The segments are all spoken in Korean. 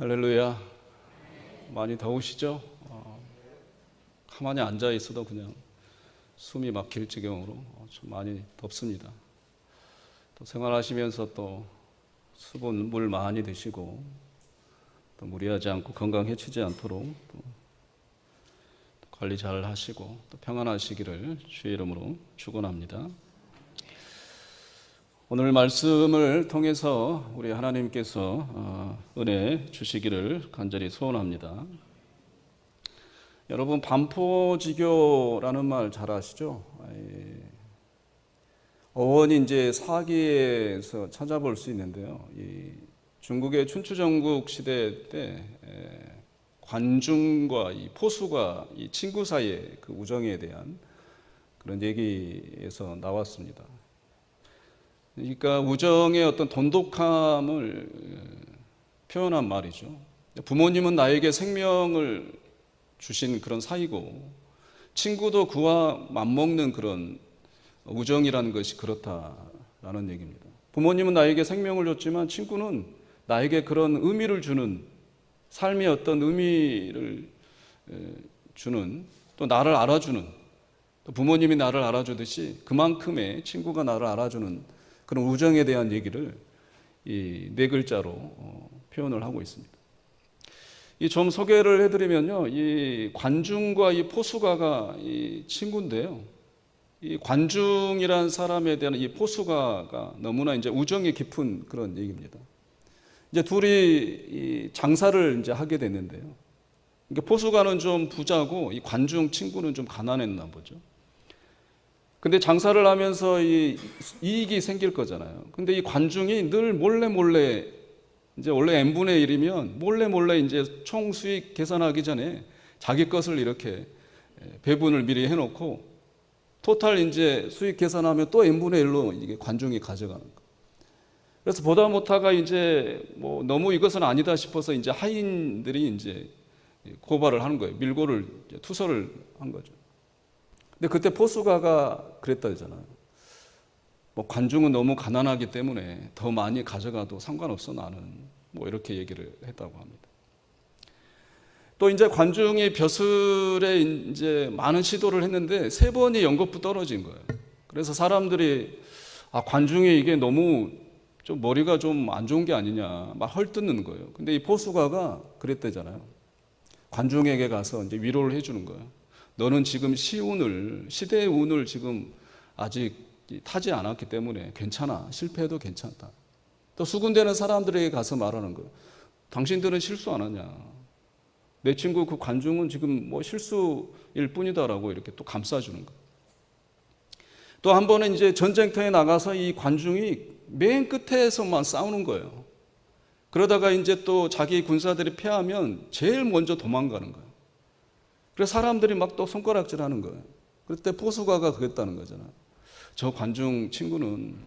할렐루야. 많이 더우시죠? 어, 가만히 앉아 있어도 그냥 숨이 막힐 지경으로 어, 좀 많이 덥습니다. 또 생활하시면서 또 수분 물 많이 드시고 또 무리하지 않고 건강 해치지 않도록 또 관리 잘 하시고 또 평안하시기를 주의 이름으로 축원합니다. 오늘 말씀을 통해서 우리 하나님께서 어, 은혜 주시기를 간절히 소원합니다. 여러분 반포지교라는 말 잘 아시죠? 예. 어원이 이제 사기에서 찾아볼 수 있는데요. 이 중국의 춘추전국 시대 때 에, 관중과 이 포수가 이 친구 사이의 그 우정에 대한 그런 얘기에서 나왔습니다. 그러니까 우정의 어떤 돈독함을 표현한 말이죠. 부모님은 나에게 생명을 주신 그런 사이고 친구도 그와 맞먹는 그런 우정이라는 것이 그렇다라는 얘기입니다. 부모님은 나에게 생명을 줬지만 친구는 나에게 그런 의미를 주는 삶의 어떤 의미를 주는 또 나를 알아주는 또 부모님이 나를 알아주듯이 그만큼의 친구가 나를 알아주는 그런 우정에 대한 얘기를 이 네 글자로 어, 표현을 하고 있습니다. 이 좀 소개를 해드리면요, 이 관중과 이 포수가가 이 친구인데요. 이 관중이란 사람에 대한 이 포수가가 너무나 이제 우정이 깊은 그런 얘기입니다. 이제 둘이 이 장사를 이제 하게 됐는데요. 그러니까 포수가는 좀 부자고 이 관중 친구는 좀 가난했나 보죠. 근데 장사를 하면서 이 이익이 생길 거잖아요. 근데 이 관중이 늘 몰래 몰래 이제 원래 n분의 1이면 몰래 몰래 이제 총 수익 계산하기 전에 자기 것을 이렇게 배분을 미리 해놓고 토탈 이제 수익 계산하면 또 n분의 1로 이게 관중이 가져가는 거. 그래서 보다 못하가 이제 뭐 너무 이것은 아니다 싶어서 이제 하인들이 이제 고발을 하는 거예요. 밀고를 투서를 한 거죠. 근데 그때 포수가가 그랬다잖아요. 뭐 관중은 너무 가난하기 때문에 더 많이 가져가도 상관없어 나는 뭐 이렇게 얘기를 했다고 합니다. 또 이제 관중이 벼슬에 이제 많은 시도를 했는데 세 번이 연거푸 떨어진 거예요. 그래서 사람들이 아 관중이 이게 너무 좀 머리가 좀 안 좋은 게 아니냐 막 헐뜯는 거예요. 근데 이 포수가가 그랬대잖아요. 관중에게 가서 이제 위로를 해주는 거예요. 너는 지금 시운을 시대의 운을 지금 아직 타지 않았기 때문에 괜찮아 실패해도 괜찮다. 또 수군대는 사람들에게 가서 말하는 거예요. 당신들은 실수 안 하냐? 내 친구 그 관중은 지금 뭐 실수일 뿐이다라고 이렇게 또 감싸주는 거예요. 또한 번은 이제 전쟁터에 나가서 이 관중이 맨 끝에서만 싸우는 거예요. 그러다가 이제 또 자기 군사들이 패하면 제일 먼저 도망가는 거예요. 그래서 사람들이 막 또 손가락질 하는 거예요. 그때 포수가가 그랬다는 거잖아요. 저 관중 친구는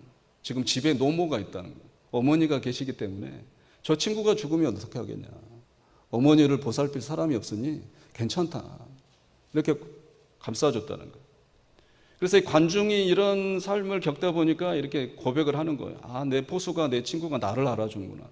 지금 집에 노모가 있다는 거예요. 어머니가 계시기 때문에 저 친구가 죽으면 어떻게 하겠냐. 어머니를 보살필 사람이 없으니 괜찮다. 이렇게 감싸줬다는 거예요. 그래서 이 관중이 이런 삶을 겪다 보니까 이렇게 고백을 하는 거예요. 아, 내 포수가, 내 친구가 나를 알아주는구나.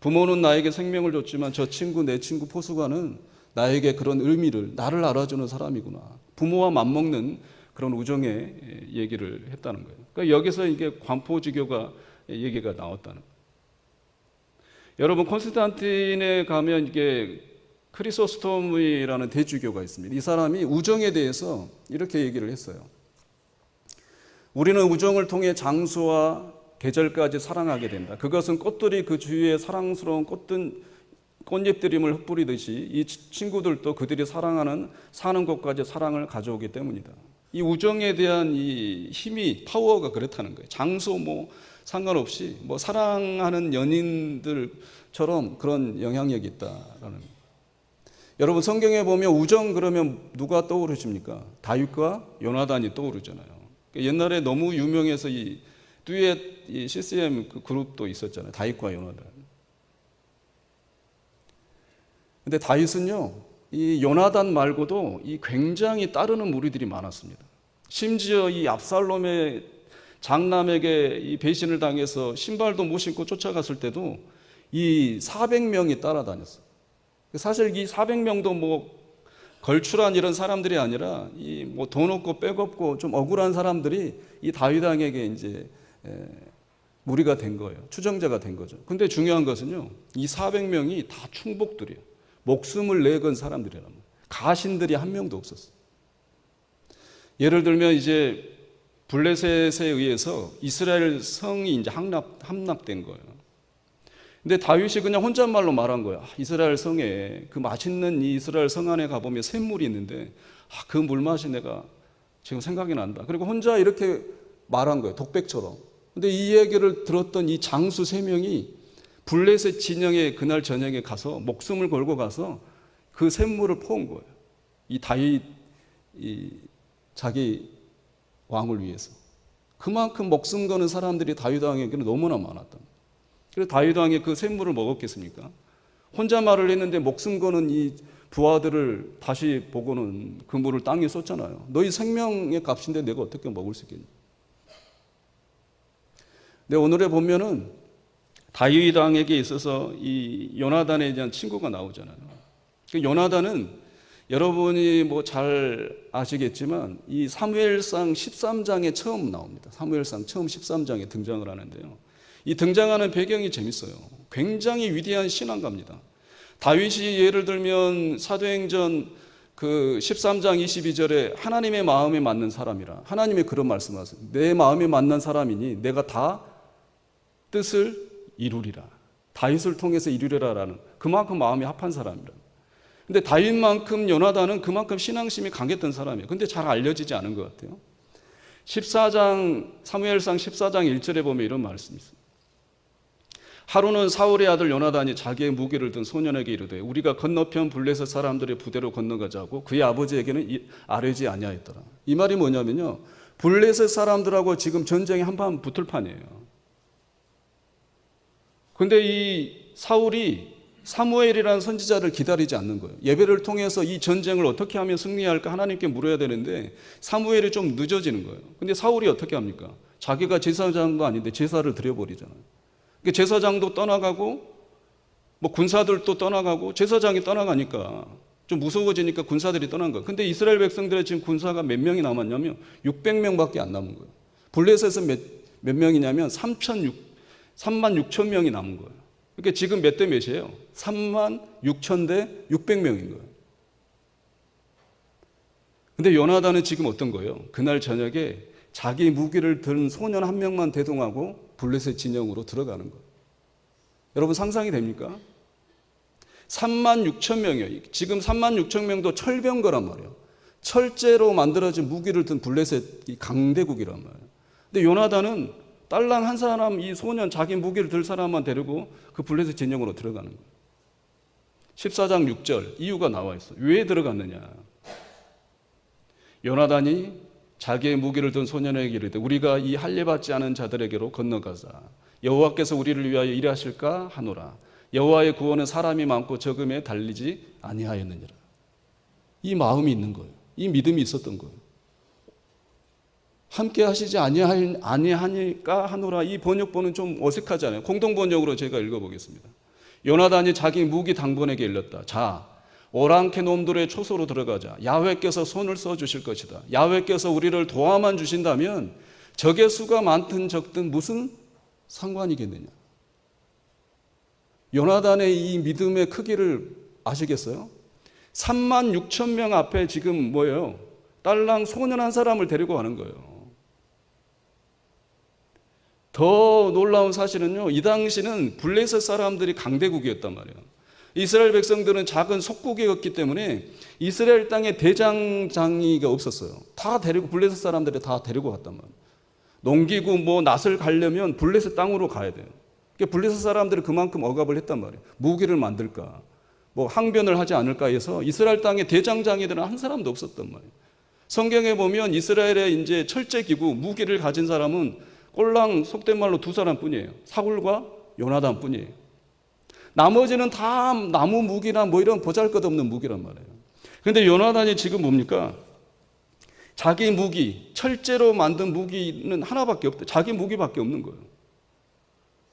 부모는 나에게 생명을 줬지만 저 친구, 내 친구 포수가는 나에게 그런 의미를 나를 알아주는 사람이구나. 부모와 맞먹는 그런 우정의 얘기를 했다는 거예요. 그러니까 여기서 이게 관포지교가 얘기가 나왔다는 거예요. 여러분 콘스탄틴에 가면 이게 크리소스톰이라는 대주교가 있습니다. 이 사람이 우정에 대해서 이렇게 얘기를 했어요. 우리는 우정을 통해 장소와 계절까지 사랑하게 된다. 그것은 꽃들이 그 주위에 사랑스러운 꽃든 꽃잎들임을 흩뿌리듯이 이 친구들도 그들이 사랑하는 사는 곳까지 사랑을 가져오기 때문이다. 이 우정에 대한 이 힘이 파워가 그렇다는 거예요. 장소 뭐 상관없이 뭐 사랑하는 연인들처럼 그런 영향력이 있다라는. 여러분 성경에 보면 우정 그러면 누가 떠오르십니까? 다윗과 요나단이 떠오르잖아요. 옛날에 너무 유명해서 이 듀엣 이 CCM 그 그룹도 있었잖아요. 다윗과 요나단. 근데 다윗은요, 이 요나단 말고도 이 굉장히 따르는 무리들이 많았습니다. 심지어 이 압살롬의 장남에게 이 배신을 당해서 신발도 못 신고 쫓아갔을 때도 이 400명이 따라다녔어요. 사실 이 400명도 뭐 걸출한 이런 사람들이 아니라 이 뭐 돈 없고 백 없고 좀 억울한 사람들이 이 다윗 왕에게 이제 에, 무리가 된 거예요. 추정자가 된 거죠. 근데 중요한 것은요. 이 400명이 다 충복들이에요. 목숨을 내건 사람들이란 말이에요. 가신들이 한 명도 없었어요. 예를 들면 이제 블레셋에 의해서 이스라엘 성이 이제 함납, 함납된 거예요. 근데 다윗이 그냥 혼잣말로 말한 거야. 아, 이스라엘 성에 그 맛있는 이 이스라엘 성 안에 가보면 샘물이 있는데 아, 그 물맛이 내가 지금 생각이 난다. 그리고 혼자 이렇게 말한 거예요. 독백처럼. 근데 이 얘기를 들었던 이 장수 세 명이 블레셋 진영에 그날 저녁에 가서 목숨을 걸고 가서 그 샘물을 퍼온 거예요. 이 다윗 이 자기 왕을 위해서. 그만큼 목숨 거는 사람들이 다윗 왕에게는 너무나 많았던. 그래서 다윗 왕이 그 샘물을 먹었겠습니까? 혼자 말을 했는데 목숨 거는 이 부하들을 다시 보고는 그 물을 땅에 쏟잖아요. 너희 생명의 값인데 내가 어떻게 먹을 수 있겠니? 근데 오늘에 보면은 다윗 왕에게 있어서 이 요나단에 대한 친구가 나오잖아요. 그 요나단은 여러분이 뭐 잘 아시겠지만 이 사무엘상 13장에 처음 나옵니다. 사무엘상 처음 13장에 등장을 하는데요. 이 등장하는 배경이 재밌어요. 굉장히 위대한 신앙가입니다. 다윗이 예를 들면 사도행전 그 13장 22절에 하나님의 마음에 맞는 사람이라 하나님이 그런 말씀하세요. 내 마음에 맞는 사람이니 내가 다 뜻을 이루리라. 다윗을 통해서 이루리라라는 그만큼 마음이 합한 사람이라. 근데 다윗만큼 요나단은 그만큼 신앙심이 강했던 사람이에요. 근데 잘 알려지지 않은 것 같아요. 14장 사무엘상 14장 1절에 보면 이런 말씀이 있어요. 하루는 사울의 아들 요나단이 자기의 무기를 든 소년에게 이르되 우리가 건너편 블레셋 사람들의 부대로 건너가자고 그의 아버지에게는 아뢰지 아니하였더라. 이 말이 뭐냐면요. 블레셋 사람들하고 지금 전쟁이 한판 붙을 판이에요. 근데 이 사울이 사무엘이라는 선지자를 기다리지 않는 거예요. 예배를 통해서 이 전쟁을 어떻게 하면 승리할까 하나님께 물어야 되는데 사무엘이 좀 늦어지는 거예요. 근데 사울이 어떻게 합니까? 자기가 제사장도 아닌데 제사를 드려버리잖아요. 그러니까 제사장도 떠나가고 뭐 군사들도 떠나가고 제사장이 떠나가니까 좀 무서워지니까 군사들이 떠난 거예요. 근데 이스라엘 백성들의 지금 군사가 몇 명이 남았냐면 600명밖에 안 남은 거예요. 블레셋에서 몇, 몇 명이냐면 3천 3만 6천 명이 남은 거예요. 그러니까 지금 몇 대 몇이에요? 3만 6천 대 600명인 거예요. 근데 요나단은 지금 어떤 거예요? 그날 저녁에 자기 무기를 든 소년 한 명만 대동하고 블레셋 진영으로 들어가는 거예요. 여러분 상상이 됩니까? 3만 6천 명이에요. 지금 3만 6천 명도 철병 거란 말이에요. 철제로 만들어진 무기를 든 블레셋 강대국이란 말이에요. 근데 요나단은 딸랑 한 사람 이 소년 자기 무기를 들 사람만 데리고 그 블레셋 진영으로 들어가는 거예요. 14장 6절 이유가 나와 있어. 왜 들어갔느냐? 요나단이 자기의 무기를 든 소년에게 이르되 우리가 이 할례 받지 않은 자들에게로 건너가자. 여호와께서 우리를 위하여 일하실까 하노라. 여호와의 구원은 사람이 많고 적음에 달리지 아니하였느니라. 이 마음이 있는 거예요. 이 믿음이 있었던 거예요. 함께 하시지 아니하니까 하노라 이 번역본은 좀 어색하잖아요. 공동 번역으로 제가 읽어보겠습니다. 요나단이 자기 무기 당번에게 일렀다. 자, 오랑캐 놈들의 초소로 들어가자. 야훼께서 손을 써 주실 것이다. 야훼께서 우리를 도와만 주신다면 적의 수가 많든 적든 무슨 상관이겠느냐? 요나단의 이 믿음의 크기를 아시겠어요? 3만 6천 명 앞에 지금 뭐예요? 딸랑 소년 한 사람을 데리고 가는 거예요. 더 놀라운 사실은요, 이 당시는 블레셋 사람들이 강대국이었단 말이에요. 이스라엘 백성들은 작은 속국이었기 때문에 이스라엘 땅에 대장장이가 없었어요. 다 데리고, 블레셋 사람들이 다 데리고 갔단 말이에요. 농기구 뭐 낫을 가려면 블레셋 땅으로 가야 돼요. 그러니까 블레셋 사람들이 그만큼 억압을 했단 말이에요. 무기를 만들까, 뭐 항변을 하지 않을까 해서 이스라엘 땅에 대장장이들은 한 사람도 없었단 말이에요. 성경에 보면 이스라엘의 이제 철제 기구, 무기를 가진 사람은 꼴랑 속된 말로 두 사람 뿐이에요. 사울과 요나단 뿐이에요. 나머지는 다 나무 무기나 뭐 이런 보잘 것 없는 무기란 말이에요. 근데 요나단이 지금 뭡니까? 자기 무기, 철제로 만든 무기는 하나밖에 없대. 자기 무기밖에 없는 거예요.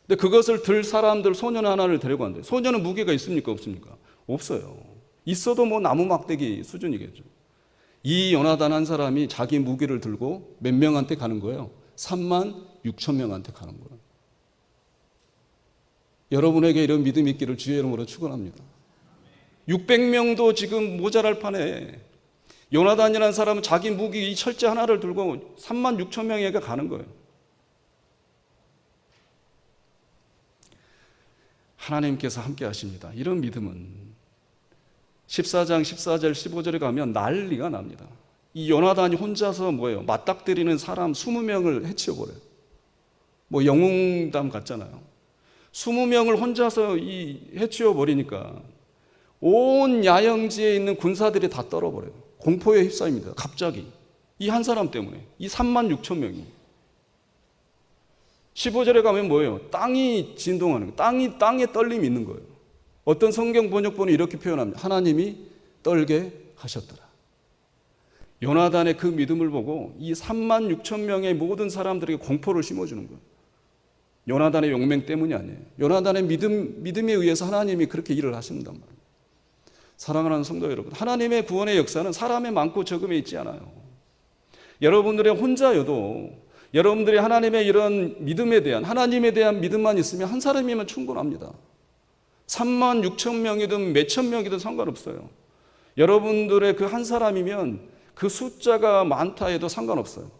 근데 그것을 들 사람들 소년 하나를 데려간대. 소년은 무게가 있습니까? 없습니까? 없어요. 있어도 뭐 나무 막대기 수준이겠죠. 이 요나단 한 사람이 자기 무기를 들고 몇 명한테 가는 거예요? 3만 6천 명한테 가는 거예요. 여러분에게 이런 믿음 있기를 주의 이름으로 축원합니다. 600명도 지금 모자랄 판에 요나단이라는 사람은 자기 무기 이 철제 하나를 들고 3만 6천 명에게 가는 거예요. 하나님께서 함께 하십니다. 이런 믿음은 14장 14절 15절에 가면 난리가 납니다. 이 요나단이 혼자서 뭐예요? 맞닥뜨리는 사람 20명을 해치워 버려요. 뭐 영웅담 같잖아요. 20명을 혼자서 이 해치워 버리니까 온 야영지에 있는 군사들이 다 떨어버려요. 공포에 휩싸입니다. 갑자기. 이 한 사람 때문에. 이 3만 6천 명이. 15절에 가면 뭐예요? 땅이 진동하는 거예요. 땅이, 땅에 떨림이 있는 거예요. 어떤 성경 번역본이 이렇게 표현합니다. 하나님이 떨게 하셨더라. 요나단의 그 믿음을 보고 이 3만 6천 명의 모든 사람들에게 공포를 심어주는 거예요. 요나단의 용맹 때문이 아니에요. 요나단의 믿음, 믿음에 의해서 하나님이 그렇게 일을 하신단 말이에요. 사랑하는 성도 여러분, 하나님의 구원의 역사는 사람의 많고 적음에 있지 않아요. 여러분들의 혼자여도 여러분들이 하나님의 이런 믿음에 대한 하나님에 대한 믿음만 있으면 한 사람이면 충분합니다. 3만 6천 명이든 몇 천 명이든 상관없어요. 여러분들의 그 한 사람이면 그 숫자가 많다 해도 상관없어요.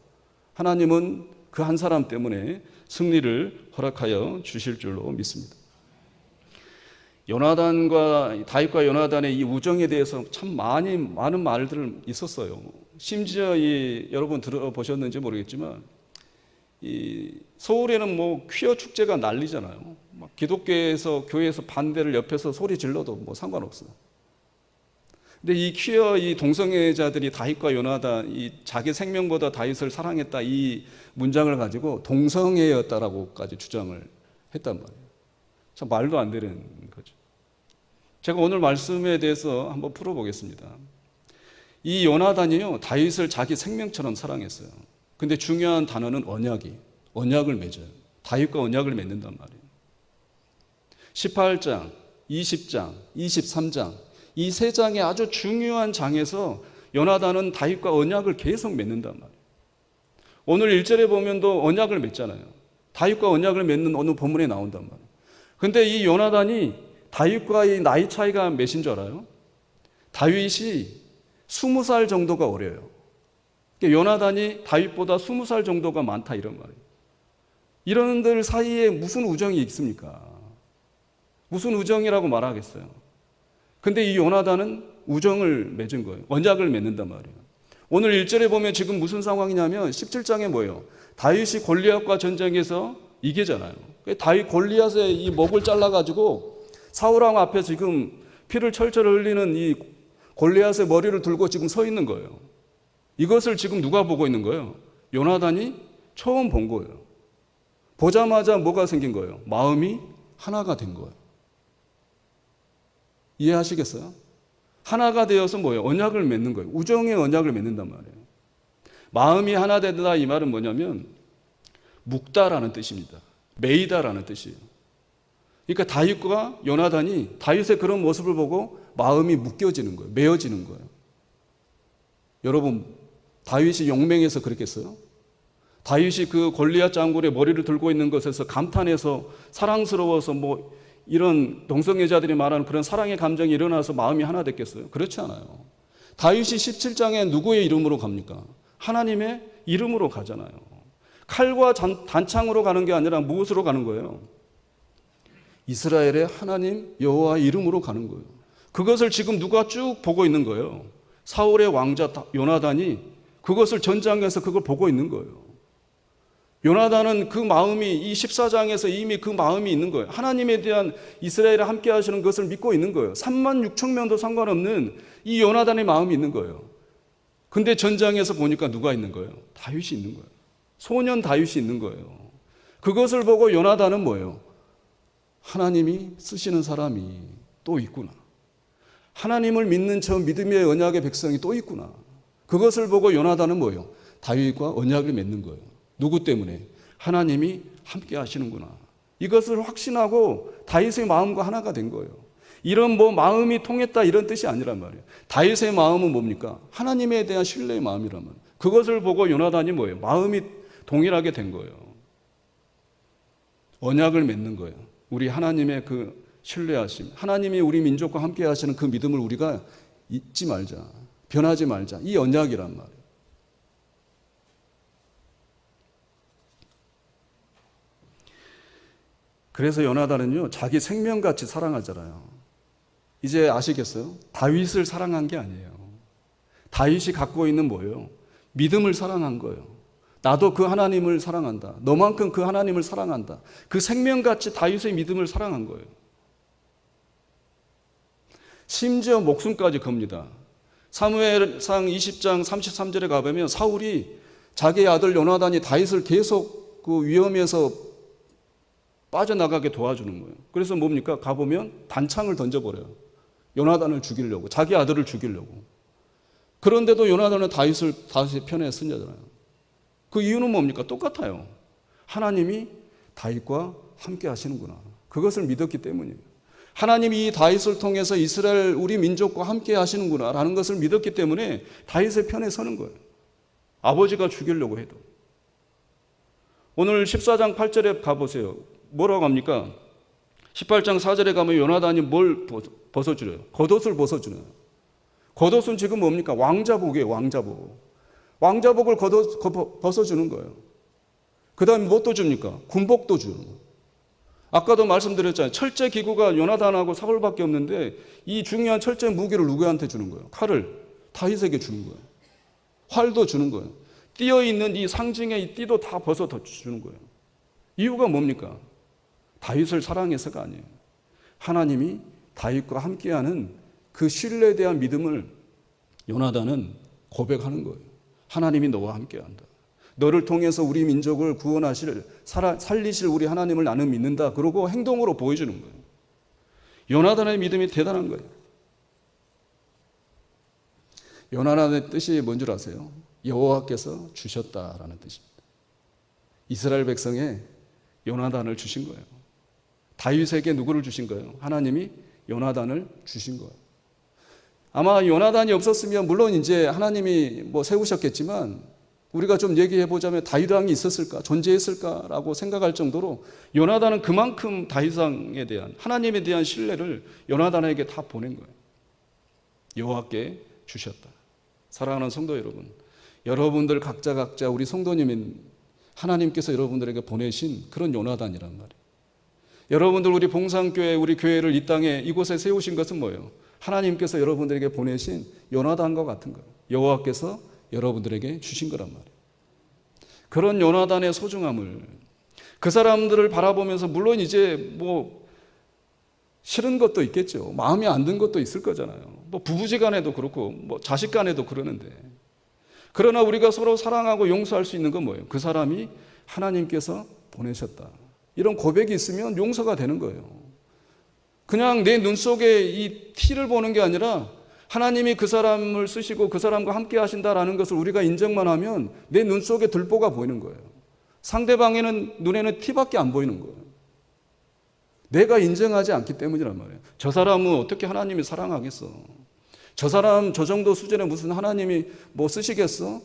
하나님은 그 한 사람 때문에 승리를 허락하여 주실 줄로 믿습니다. 요나단과 다윗과 요나단의 이 우정에 대해서 참 많이 많은 말들 있었어요. 심지어 이 여러분 들어보셨는지 모르겠지만 이 서울에는 뭐 퀴어 축제가 난리잖아요. 막 기독교에서 교회에서 반대를 옆에서 소리 질러도 뭐 상관없어요. 근데 이 퀴어 이 동성애자들이 다윗과 요나단 이 자기 생명보다 다윗을 사랑했다 이 문장을 가지고 동성애였다라고까지 주장을 했단 말이에요. 참 말도 안 되는 거죠. 제가 오늘 말씀에 대해서 한번 풀어보겠습니다. 이 요나단이요 다윗을 자기 생명처럼 사랑했어요. 근데 중요한 단어는 언약이 언약을 맺어요. 다윗과 언약을 맺는단 말이에요. 18장, 20장, 23장 이 세 장의 아주 중요한 장에서 요나단은 다윗과 언약을 계속 맺는단 말이에요. 오늘 1절에 보면 또 언약을 맺잖아요. 다윗과 언약을 맺는 어느 본문에 나온단 말이에요. 근데 이 요나단이 다윗과의 나이 차이가 몇인 줄 알아요? 다윗이 20살 정도가 어려요. 그러니까 요나단이 다윗보다 20살 정도가 많다 이런 말이에요. 이런들 사이에 무슨 우정이 있습니까? 무슨 우정이라고 말하겠어요? 근데 이 요나단은 우정을 맺은 거예요. 언약을 맺는단 말이에요. 오늘 1절에 보면 지금 무슨 상황이냐면 17장에 뭐예요? 다윗이 골리앗과 전쟁에서 이기잖아요. 다윗 골리앗의 이 목을 잘라가지고 사울왕 앞에 지금 피를 철철 흘리는 이 골리앗의 머리를 들고 지금 서 있는 거예요. 이것을 지금 누가 보고 있는 거예요? 요나단이 처음 본 거예요. 보자마자 뭐가 생긴 거예요? 마음이 하나가 된 거예요. 이해하시겠어요? 하나가 되어서 뭐예요? 언약을 맺는 거예요. 우정의 언약을 맺는단 말이에요. 마음이 하나 되다 이 말은 뭐냐면 묵다라는 뜻입니다. 메이다라는 뜻이에요. 그러니까 다윗과 요나단이 다윗의 그런 모습을 보고 마음이 묶여지는 거예요. 메어지는 거예요. 여러분 다윗이 용맹해서 그랬겠어요? 다윗이 그 골리앗 장군의 머리를 들고 있는 것에서 감탄해서 사랑스러워서 뭐 이런 동성애자들이 말하는 그런 사랑의 감정이 일어나서 마음이 하나 됐겠어요? 그렇지 않아요. 다윗이 17장에 누구의 이름으로 갑니까? 하나님의 이름으로 가잖아요. 칼과 단창으로 가는 게 아니라 무엇으로 가는 거예요? 이스라엘의 하나님 여호와 이름으로 가는 거예요. 그것을 지금 누가 쭉 보고 있는 거예요. 사울의 왕자 요나단이 그것을 전장에서 그걸 보고 있는 거예요. 요나단은 그 마음이 이 14장에서 이미 그 마음이 있는 거예요. 하나님에 대한 이스라엘에 함께 하시는 것을 믿고 있는 거예요. 3만 6천 명도 상관없는 이 요나단의 마음이 있는 거예요. 근데 전장에서 보니까 누가 있는 거예요? 다윗이 있는 거예요. 소년 다윗이 있는 거예요. 그것을 보고 요나단은 뭐예요? 하나님이 쓰시는 사람이 또 있구나. 하나님을 믿는 저 믿음의 언약의 백성이 또 있구나. 그것을 보고 요나단은 뭐예요? 다윗과 언약을 맺는 거예요. 누구 때문에? 하나님이 함께 하시는구나. 이것을 확신하고 다윗의 마음과 하나가 된 거예요. 이런 뭐 마음이 통했다 이런 뜻이 아니란 말이에요. 다윗의 마음은 뭡니까? 하나님에 대한 신뢰의 말이에요. 그것을 보고 요나단이 뭐예요? 마음이 동일하게 된 거예요. 언약을 맺는 거예요. 우리 하나님의 그 신뢰하심, 하나님이 우리 민족과 함께 하시는 그 믿음을 우리가 잊지 말자. 변하지 말자. 이 언약이란 말이에요. 그래서 요나단은요, 자기 생명같이 사랑하잖아요. 이제 아시겠어요? 다윗을 사랑한 게 아니에요. 다윗이 갖고 있는 뭐예요? 믿음을 사랑한 거예요. 나도 그 하나님을 사랑한다. 너만큼 그 하나님을 사랑한다. 그 생명같이 다윗의 믿음을 사랑한 거예요. 심지어 목숨까지 겁니다. 사무엘상 20장 33절에 가보면 사울이 자기의 아들 요나단이 다윗을 계속 그 위험에서 빠져나가게 도와주는 거예요. 그래서 뭡니까? 가보면 단창을 던져버려요. 요나단을 죽이려고. 자기 아들을 죽이려고. 그런데도 요나단은 다윗을 다윗의 편에 쓰냐잖아요. 그 이유는 뭡니까? 똑같아요. 하나님이 다윗과 함께 하시는구나. 그것을 믿었기 때문이에요. 하나님이 이 다윗을 통해서 이스라엘 우리 민족과 함께 하시는구나라는 것을 믿었기 때문에 다윗의 편에 서는 거예요. 아버지가 죽이려고 해도. 오늘 14장 8절에 가보세요. 뭐라고 합니까? 18장 4절에 가면 요나단이 뭘 벗어주래요? 겉옷을 벗어주네요. 겉옷은 지금 뭡니까? 왕자복이에요, 왕자복. 왕자복을 겉옷, 벗어주는 거예요. 그 다음에 뭣도 줍니까? 군복도 주는 거예요. 아까도 말씀드렸잖아요. 철제 기구가 요나단하고 사울밖에 없는데 이 중요한 철제 무기를 누구한테 주는 거예요? 칼을 다윗에게 주는 거예요. 활도 주는 거예요. 띄어 있는 이 상징의 이 띠도 다 벗어 주는 거예요. 이유가 뭡니까? 다윗을 사랑해서가 아니에요. 하나님이 다윗과 함께하는 그 신뢰에 대한 믿음을 요나단은 고백하는 거예요. 하나님이 너와 함께한다. 너를 통해서 우리 민족을 구원하실 살리실 우리 하나님을 나는 믿는다. 그러고 행동으로 보여주는 거예요. 요나단의 믿음이 대단한 거예요. 요나단의 뜻이 뭔 줄 아세요? 여호와께서 주셨다라는 뜻입니다. 이스라엘 백성에 요나단을 주신 거예요. 다윗에게 누구를 주신 거예요? 하나님이 요나단을 주신 거예요. 아마 요나단이 없었으면 물론 이제 하나님이 뭐 세우셨겠지만 우리가 좀 얘기해 보자면 다윗 왕이 있었을까 존재했을까라고 생각할 정도로 요나단은 그만큼 다윗 왕에 대한 하나님에 대한 신뢰를 요나단에게 다 보낸 거예요. 여호와께 주셨다. 사랑하는 성도 여러분, 여러분들 각자 각자 우리 성도님인 하나님께서 여러분들에게 보내신 그런 요나단이란 말이에요. 여러분들 우리 봉상교회 우리 교회를 이 땅에 이곳에 세우신 것은 뭐예요? 하나님께서 여러분들에게 보내신 요나단과 같은 거예요. 여호와께서 여러분들에게 주신 거란 말이에요. 그런 요나단의 소중함을 그 사람들을 바라보면서 물론 이제 뭐 싫은 것도 있겠죠. 마음에 안든 것도 있을 거잖아요. 뭐 부부지간에도 그렇고 뭐 자식간에도 그러는데 그러나 우리가 서로 사랑하고 용서할 수 있는 건 뭐예요? 그 사람이 하나님께서 보내셨다. 이런 고백이 있으면 용서가 되는 거예요. 그냥 내 눈 속에 이 티를 보는 게 아니라 하나님이 그 사람을 쓰시고 그 사람과 함께 하신다라는 것을 우리가 인정만 하면 내 눈 속에 들보가 보이는 거예요. 상대방에는 눈에는 티밖에 안 보이는 거예요. 내가 인정하지 않기 때문이란 말이에요. 저 사람은 어떻게 하나님이 사랑하겠어? 저 사람 저 정도 수준에 무슨 하나님이 뭐 쓰시겠어?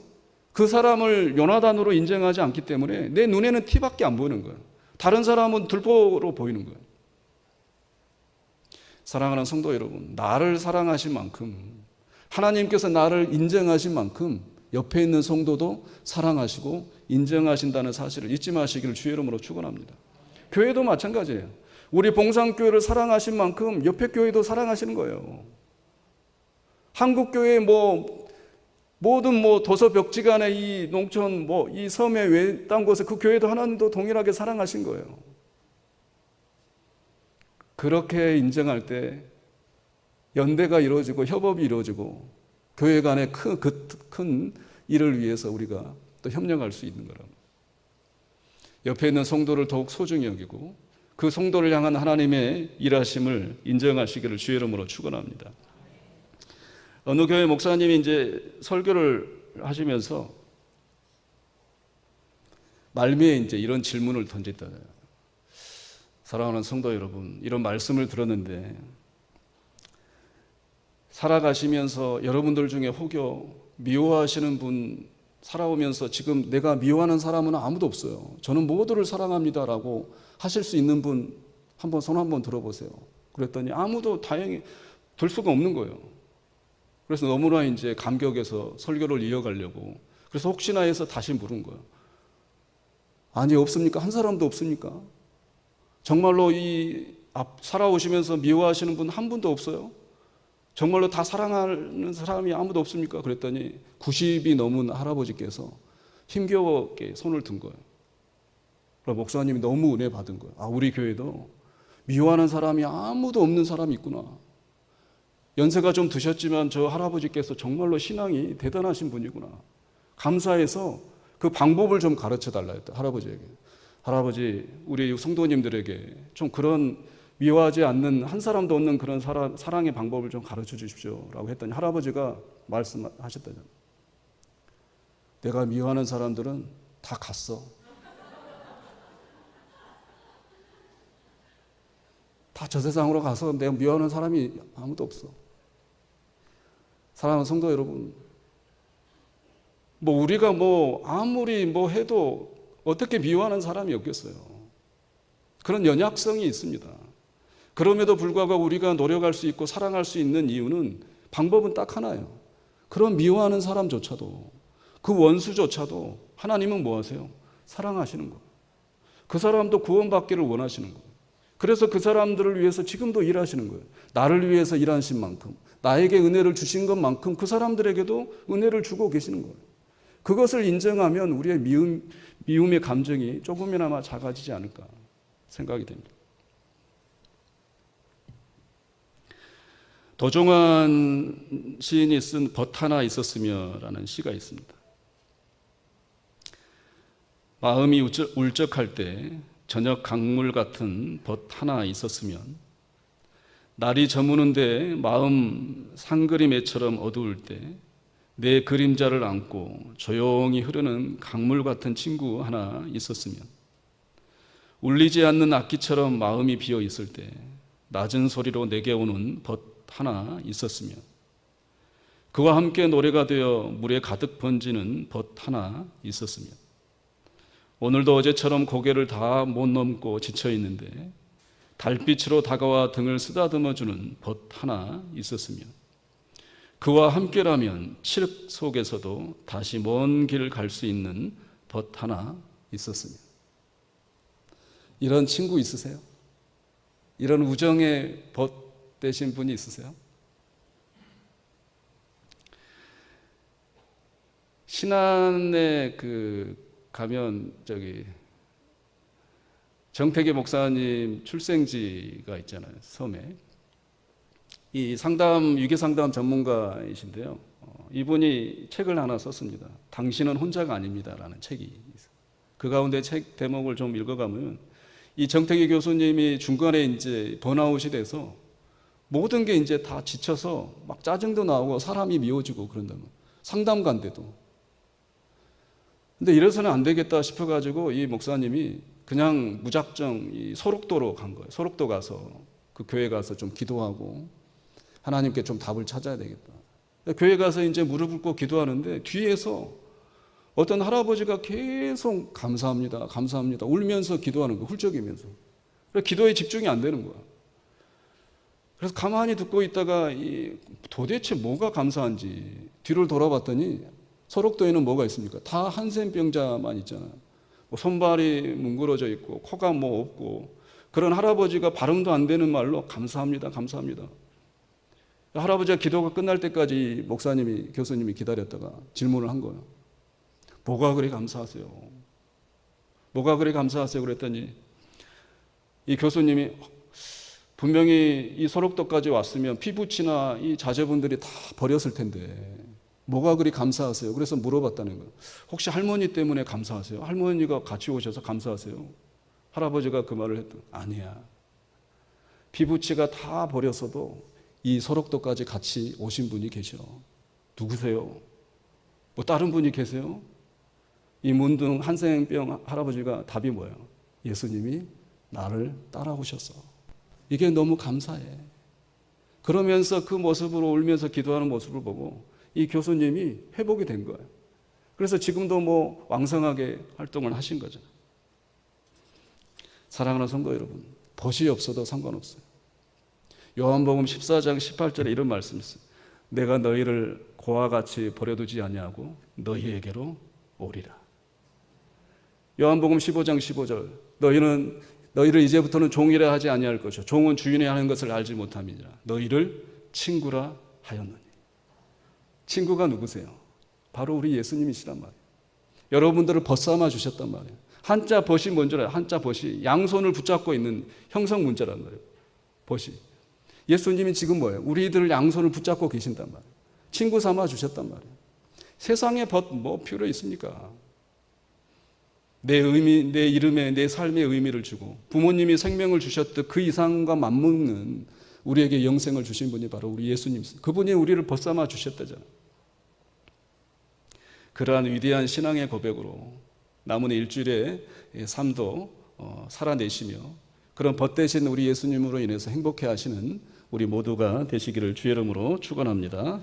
그 사람을 요나단으로 인정하지 않기 때문에 내 눈에는 티밖에 안 보이는 거예요. 다른 사람은 들보로 보이는 거예요. 사랑하는 성도 여러분, 나를 사랑하신 만큼 하나님께서 나를 인정하신 만큼 옆에 있는 성도도 사랑하시고 인정하신다는 사실을 잊지 마시기를 주의 이름으로 축원합니다. 교회도 마찬가지예요. 우리 봉상교회를 사랑하신 만큼 옆에 교회도 사랑하시는 거예요. 한국 교회 뭐 모든 뭐 도서 벽지간에 이 농촌 뭐 이 섬에 외딴 곳에 그 교회도 하나님도 동일하게 사랑하신 거예요. 그렇게 인정할 때 연대가 이루어지고 협업이 이루어지고 교회 간의 큰, 그, 큰 일을 위해서 우리가 또 협력할 수 있는 거라. 옆에 있는 성도를 더욱 소중히 여기고 그 성도를 향한 하나님의 일하심을 인정하시기를 주의 이름으로 축원합니다. 어느 교회 목사님이 이제 설교를 하시면서 말미에 이제 이런 질문을 던졌잖아요. 사랑하는 성도 여러분, 이런 말씀을 들었는데 살아가시면서 여러분들 중에 혹여 미워하시는 분 살아오면서 지금 내가 미워하는 사람은 아무도 없어요. 저는 모두를 사랑합니다라고 하실 수 있는 분 한번 손 한번 들어보세요. 그랬더니 아무도 다행히 들 수가 없는 거예요. 그래서 너무나 이제 감격해서 설교를 이어가려고 그래서 혹시나 해서 다시 물은 거예요. 아니 없습니까? 한 사람도 없습니까? 정말로 이앞 살아오시면서 미워하시는 분 한 분도 없어요? 정말로 다 사랑하는 사람이 아무도 없습니까? 그랬더니 90이 넘은 할아버지께서 힘겨웠게 손을 든 거예요. 그래서 목사님이 너무 은혜 받은 거예요. 아, 우리 교회도 미워하는 사람이 아무도 없는 사람이 있구나. 연세가 좀 드셨지만 저 할아버지께서 정말로 신앙이 대단하신 분이구나. 감사해서 그 방법을 좀 가르쳐 달라 했다. 할아버지에게. 할아버지, 우리 성도님들에게 좀 그런 미워하지 않는 한 사람도 없는 그런 사랑, 사랑의 방법을 좀 가르쳐 주십시오. 라고 했더니 할아버지가 말씀하셨다잖아. 내가 미워하는 사람들은 다 갔어. 다 저 세상으로 가서 내가 미워하는 사람이 아무도 없어. 사랑하는 성도 여러분, 뭐 우리가 뭐 아무리 뭐 해도 어떻게 미워하는 사람이 없겠어요. 그런 연약성이 있습니다. 그럼에도 불구하고 우리가 노력할 수 있고 사랑할 수 있는 이유는 방법은 딱 하나예요. 그런 미워하는 사람조차도 그 원수조차도 하나님은 뭐 하세요? 사랑하시는 거예요. 그 사람도 구원받기를 원하시는 거예요. 그래서 그 사람들을 위해서 지금도 일하시는 거예요. 나를 위해서 일하신 만큼, 나에게 은혜를 주신 것만큼 그 사람들에게도 은혜를 주고 계시는 거예요. 그것을 인정하면 우리의 미움, 미움의 감정이 조금이나마 작아지지 않을까 생각이 됩니다. 도종환 시인이 쓴 벗 하나 있었으며라는 시가 있습니다. 마음이 울적할 때 저녁 강물 같은 벗 하나 있었으면 날이 저무는데 마음 상그림에처럼 어두울 때 내 그림자를 안고 조용히 흐르는 강물 같은 친구 하나 있었으면 울리지 않는 악기처럼 마음이 비어 있을 때 낮은 소리로 내게 오는 벗 하나 있었으면 그와 함께 노래가 되어 물에 가득 번지는 벗 하나 있었으면 오늘도 어제처럼 고개를 다 못 넘고 지쳐 있는데 달빛으로 다가와 등을 쓰다듬어 주는 벗 하나 있었으면 그와 함께라면 칠흑 속에서도 다시 먼 길을 갈 수 있는 벗 하나 있었으면 이런 친구 있으세요? 이런 우정의 벗 되신 분이 있으세요? 신안에 그 가면 저기 정태계 목사님 출생지가 있잖아요 섬에. 이 상담 유괴 상담 전문가이신데요. 어, 이분이 책을 하나 썼습니다. 당신은 혼자가 아닙니다라는 책이 있어요. 그 가운데 책 대목을 좀 읽어가면 이 정태기 교수님이 중간에 이제 번아웃이 돼서 모든 게 이제 다 지쳐서 막 짜증도 나오고 사람이 미워지고 그런다면 상담가인데도. 근데 이래서는 안 되겠다 싶어가지고 이 목사님이 그냥 무작정 이 소록도로 간 거예요. 소록도 가서 그 교회 가서 좀 기도하고 하나님께 좀 답을 찾아야 되겠다. 교회 가서 이제 무릎 꿇고 기도하는데 뒤에서 어떤 할아버지가 계속 감사합니다, 감사합니다, 울면서 기도하는 거예요. 훌쩍이면서. 그래서 기도에 집중이 안 되는 거야. 그래서 가만히 듣고 있다가 이 도대체 뭐가 감사한지 뒤를 돌아봤더니 소록도에는 뭐가 있습니까? 다 한센병자만 있잖아요. 뭐 손발이 뭉그러져 있고 코가 뭐 없고 그런 할아버지가 발음도 안 되는 말로 감사합니다, 감사합니다. 할아버지가 기도가 끝날 때까지 목사님이 교수님이 기다렸다가 질문을 한 거예요. 뭐가 그리 감사하세요? 뭐가 그리 감사하세요? 그랬더니 이 교수님이 분명히 이 소록도까지 왔으면 피부치나 이 자제분들이 다 버렸을 텐데 뭐가 그리 감사하세요? 그래서 물어봤다는 거예요. 혹시 할머니 때문에 감사하세요? 할머니가 같이 오셔서 감사하세요? 할아버지가 그 말을 했더 아니야. 피부치가 다 버렸어도 이 소록도까지 같이 오신 분이 계셔. 누구세요? 뭐 다른 분이 계세요? 이 문둥 한생병 할아버지가 답이 뭐예요? 예수님이 나를 따라오셔서 이게 너무 감사해. 그러면서 그 모습으로 울면서 기도하는 모습을 보고 이 교수님이 회복이 된 거예요. 그래서 지금도 뭐 왕성하게 활동을 하신 거죠. 사랑하는 성도 여러분, 벗이 없어도 상관없어요. 요한복음 14장 18절에 이런 말씀이 있어요. 내가 너희를 고와 같이 버려두지 아니하고 너희에게로 오리라. 요한복음 15장 15절 너희는 너희를 이제부터는 종이라 하지 아니할 것이요 종은 주인이 하는 것을 알지 못함이니라 너희를 친구라 하였느니 친구가 누구세요? 바로 우리 예수님이시란 말이에요. 여러분들을 벗삼아 주셨단 말이에요. 한자 벗이 뭔지 알아요? 한자 벗이 양손을 붙잡고 있는 형성 문자란 말이에요. 벗이. 예수님이 지금 뭐예요? 우리들을 양손을 붙잡고 계신단 말이에요. 친구 삼아 주셨단 말이에요. 세상에 벗 뭐 필요 있습니까? 내 의미, 내 이름에 내 삶의 의미를 주고 부모님이 생명을 주셨듯 그 이상과 맞먹는 우리에게 영생을 주신 분이 바로 우리 예수님. 그분이 우리를 벗삼아 주셨다잖아요. 그러한 위대한 신앙의 고백으로 남은 일주일의 삶도 어, 살아내시며 그런 벗대신 우리 예수님으로 인해서 행복해 하시는 우리 모두가 되시기를 주의 이름으로 축원합니다.